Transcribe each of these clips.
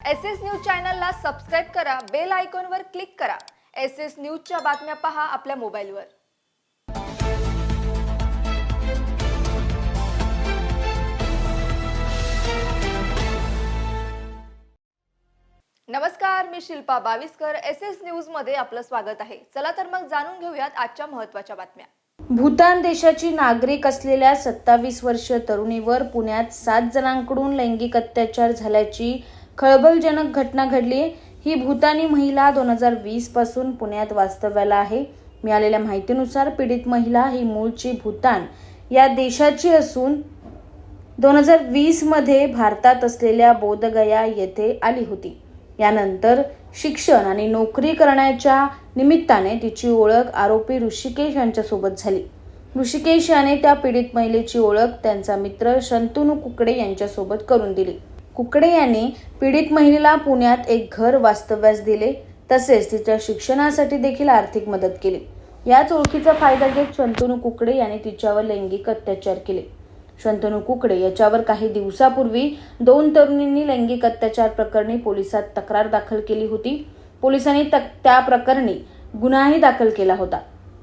S S news चॅनलला subscribe करा bell आयकॉनवर क्लिक करा. एस एस न्यूजच्या बातम्या पहा आपल्या मोबाईलवर. नमस्कार मी शिल्पा बावीसकर. एस एस न्यूजमध्ये आपलं स्वागत आहे. चला तर मग जाणून घेऊयात आजच्या महत्त्वाच्या बातम्या. भूतान देशाची नागरिक असलेल्या सत्तावीस वर्षीय तरुणीवर पुण्यात सात जणांकडून लैंगिक अत्याचार झाल्याची खळबळजनक घटना घडली ही भूतानी महिला दोन हजार वीसपासून पुण्यात वास्तव्याला आहे. मिळालेल्या माहितीनुसार पीडित महिला ही मूळची भूतान या देशाची असून दोन हजार वीसमध्ये भारतात असलेल्या बोधगया येथे आली होती. यानंतर शिक्षण आणि नोकरी करण्याच्या निमित्ताने तिची ओळख आरोपी ऋषिकेश यांच्यासोबत झाली. ऋषिकेश याने त्या पीडित महिलेची ओळख त्यांचा मित्र शंतनू कुकडे यांच्यासोबत करून दिली. कुकडे यांनी पीडित महिलेला पुण्यात एक घर वास्तव्यास दिले. तसेच तिच्या शिक्षणासाठी देखील आर्थिक मदत केली. याच ओळखीचा फायदा घेत शंतनू कुकडे यांनी तिच्यावर लैंगिक अत्याचार केले. शंतनू कुकडे याच्यावर काही दिवसापूर्वी दोन तरुणींनी लैंगिक अत्याचार प्रकरणी पोलिसात तक्रार दाखल केली होती. पोलिसांनी तक- त्या प्रकरणी गुन्हाही दाखल केला होता.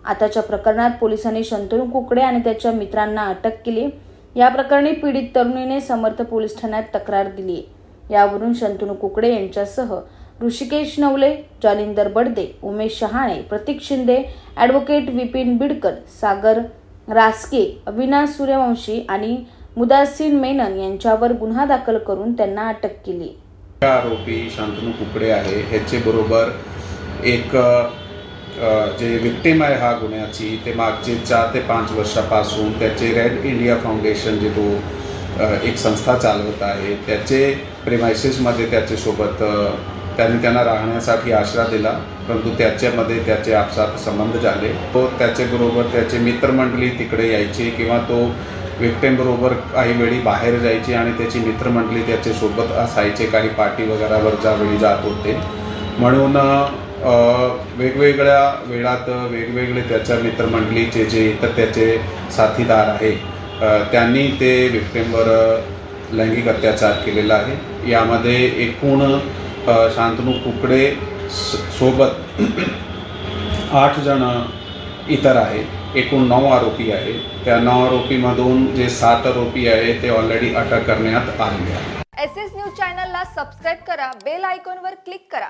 आताच्या प्रकरणात पोलिसांनी शंतनू कुकडे आणि त्याच्या मित्रांना अटक केली. या प्रकरणी पीडित तरुणीने समर्थ पोलीस ठाण्यात तक्रार दिली यावरून शंतनू कुकडे यांच्यासह ऋषिकेश नवले जालिंदर बडदे उमेश शहाणे प्रतीक शिंदे ॲडव्होकेट विपिन बिडकर सागर रासके अविनाश सूर्यवंशी आणि मुदासीन मेनन यांच्यावर गुन्हा दाखल करून त्यांना अटक केली. आरोपी शांतनू कुकडे आहे. ह्याचे बरोबर एक जे विक्टीम आहे हा गुन्ह्याची ते मागचे चार ते पाच वर्षापासून त्याचे रेड इंडिया फाउंडेशन जे तो एक संस्था चालवत आहे त्याचे प्रेमायसेसमध्ये त्याच्यासोबत त्याने त्यांनी त्यांना राहण्यासाठी आश्रा दिला परंतु त्याच्यामध्ये त्याचे आपसात संबंध झाले. तो त्याच्याबरोबर त्याचे मित्रमंडळी तिकडे यायचे किंवा तो विक्टेमबरोबर काही वेळी बाहेर जायचे आणि त्याची मित्रमंडळी त्याच्यासोबत असायचे काही पार्टी वगैरेवर ज्यावेळी जात होते. म्हणून वेगवेगळ्या वेळात वेगवेगळे त्याच्या मित्रमंडळीचे जे इतर त्याचे साथीदार आहे त्यांनी ते व्यक्तींवर लैंगिक अत्याचार केलेला आहे. यामध्ये एकूण शांतनू कुकडे स- सोबत आठ जण इतर आहे. एकूण नऊ आरोपी आहे. त्या नऊ आरोपीमधून जे सात आरोपी आहे ते ऑलरेडी अटक करण्यात आलेले आहे एस एस न्यूज चॅनलला सबस्क्राईब करा बेल आयकॉनवर क्लिक करा.